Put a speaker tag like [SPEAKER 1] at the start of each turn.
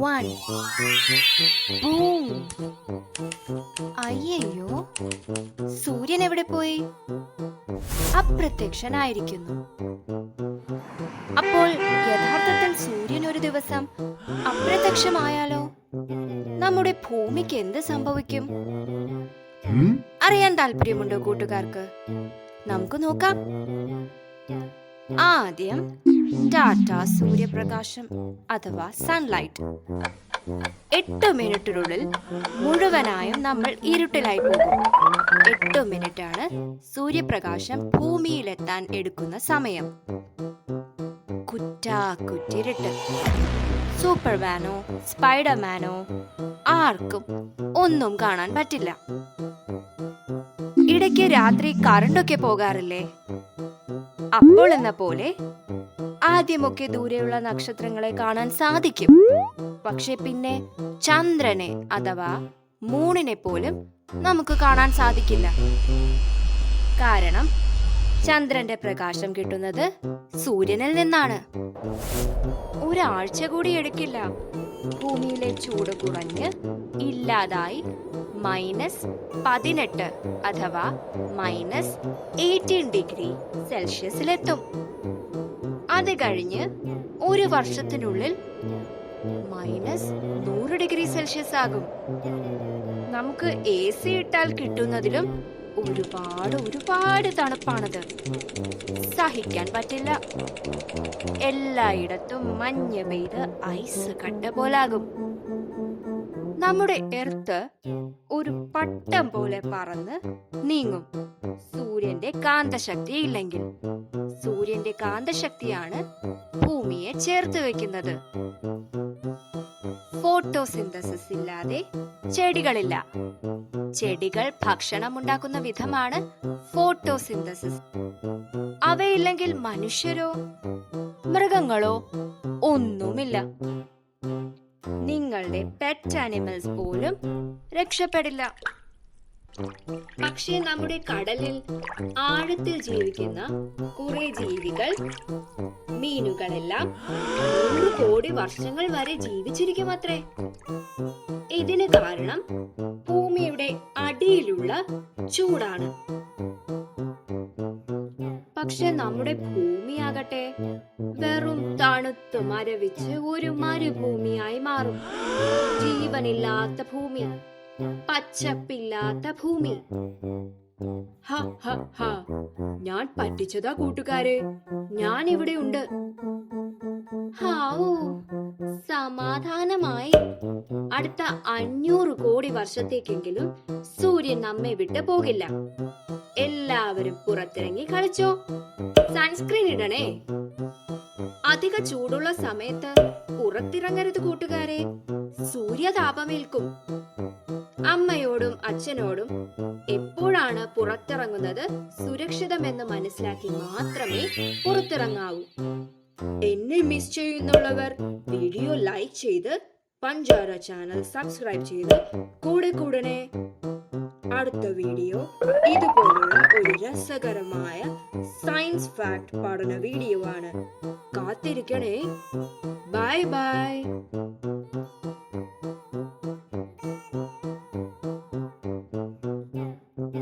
[SPEAKER 1] one. Boom. അയ്യയ്യോ. സൂര്യൻ എവിടെ പോയി? അപ്രത്യക്ഷനായിരിക്കുന്നു. അപ്പോൾ യഥാർത്ഥത്തിൽ സൂര്യൻ ഒരു ദിവസം അപ്രത്യക്ഷമായാലോ? നമ്മുടെ ഭൂമിക്ക് എന്ത് സംഭവിക്കും? അറിയാൻ താല്പര്യമുണ്ടോ കൂട്ടുകാർക്ക്? നമുക്ക് നോക്കാം. ആദ്യം ടാറ്റ സൂര്യപ്രകാശം അഥവാ സൺലൈറ്റ് എട്ട് മിനിറ്റിനുള്ളിൽ മുഴുവനായും നമ്മൾ ഇരുട്ടിലായി പോകും. എട്ട് മിനിറ്റാണ് സൂര്യപ്രകാശം ഭൂമിയിലെത്താൻ എടുക്കുന്ന സമയം. കുറ്റാ കുറ്റിരുട്ട് സൂപ്പർമാനോ സ്പൈഡർമാനോ ആർക്കും ഒന്നും കാണാൻ പറ്റില്ല. ഇടയ്ക്ക് രാത്രി കറണ്ടൊക്കെ പോകാറില്ലേ? അപ്പോൾ എന്ന പോലെ ആദ്യമൊക്കെ ദൂരെയുള്ള നക്ഷത്രങ്ങളെ കാണാൻ സാധിക്കും. പക്ഷെ പിന്നെ ചന്ദ്രനെ അഥവാ മൂണിനെ പോലും നമുക്ക് കാണാൻ സാധിക്കില്ല. കാരണം ചന്ദ്രന്റെ പ്രകാശം കിട്ടുന്നത് സൂര്യനിൽ നിന്നാണ്. ഒരാഴ്ച കൂടി എടുക്കില്ല. ഭൂമിയിലെ ചൂട് കുറഞ്ഞ് ഇല്ലാതായി മൈനസ് പതിനെട്ട് അഥവാ മൈനസ് എയ്റ്റീൻ ഡിഗ്രി സെൽഷ്യസിലെത്തും. അത് കഴിഞ്ഞ് ഒരു വർഷത്തിനുള്ളിൽ മൈനസ് നൂറ് ഡിഗ്രി സെൽഷ്യസ് ആകും. നമുക്ക് എ സി ഇട്ടാൽ കിട്ടുന്നതിലും ഒരുപാട് ഒരുപാട് തണുപ്പാണത്. സഹിക്കാൻ പറ്റില്ല. എല്ലായിടത്തും മഞ്ഞ് പെയ്ത് ഐസ് കട്ട പോലാകും. നമ്മുടെ എർത്ത് ഒരു പട്ടം പോലെ പറന്ന് നീങ്ങും. സൂര്യന്റെ കാന്തശക്തി ഇല്ലെങ്കിൽ. സൂര്യന്റെ കാന്തശക്തിയാണ് ഭൂമിയെ ചേർത്ത് വെക്കുന്നത്. ഫോട്ടോസിന്തസിസ് ഇല്ലാതെ ചെടികളില്ല. ചെടികൾ ഭക്ഷണം ഉണ്ടാക്കുന്ന വിധമാണ് ഫോട്ടോസിന്തസിസ്. അവയില്ലെങ്കിൽ മനുഷ്യരോ മൃഗങ്ങളോ ഒന്നുമില്ല. നിങ്ങളുടെ പെറ്റ് ആനിമൽസ് പോലും രക്ഷപ്പെടില്ല. പക്ഷേ നമ്മുടെ കടലിൽ ആഴത്തിൽ ജീവിക്കുന്ന കുറെ ജീവികൾ മീനുകളെല്ലാം നൂറ് കോടി വർഷങ്ങൾ വരെ ജീവിച്ചിരിക്കും അത്രേ ഇതിന് കാരണം ഭൂമിയുടെ അടിയിലുള്ള ചൂടാണ്. പക്ഷെ നമ്മുടെ ഭൂമിയാകട്ടെ. വെറും തണുത്ത് മരവിച്ച് ഒരു മരുഭൂമിയായി മാറും. ജീവനില്ലാത്ത ഭൂമി പച്ചപ്പില്ലാത്ത ഭൂമി. ഞാൻ പറ്റിച്ചതാ കൂട്ടുകാരെ. ഞാൻ ഇവിടെ ഉണ്ട്. സമാധാനമായി. അടുത്ത അഞ്ഞൂറ് കോടി വർഷത്തേക്കെങ്കിലും സൂര്യൻ നമ്മെ വിട്ട് പോകില്ല. എല്ലാവരും പുറത്തിറങ്ങി കളിച്ചോ? സൺസ്ക്രീൻ ഇടണേ. അധിക ചൂടുള്ള സമയത്ത് പുറത്തിറങ്ങരുത് കൂട്ടുകാരെ. സൂര്യതാപമേൽക്കും അമ്മയോടും അച്ഛനോടും എപ്പോഴാണ് പുറത്തിറങ്ങുന്നത്? സുരക്ഷിതമെന്ന് മനസ്സിലാക്കി മാത്രമേ പുറത്തിറങ്ങാവൂ. എന്നെ മിസ് ചെയ്യുന്നുള്ളവർ വീഡിയോ ലൈക്ക് ചെയ്ത് പഞ്ചാര ചാനൽ സബ്സ്ക്രൈബ് ചെയ്ത്. കൂടെ കൂടണേ. അടുത്ത വീഡിയോ ഇതുപോലുള്ള ഒരു രസകരമായ സയൻസ് ഫാക്ട് പഠന വീഡിയോ ആണ്. കാത്തിരിക്കണേ. Bye bye.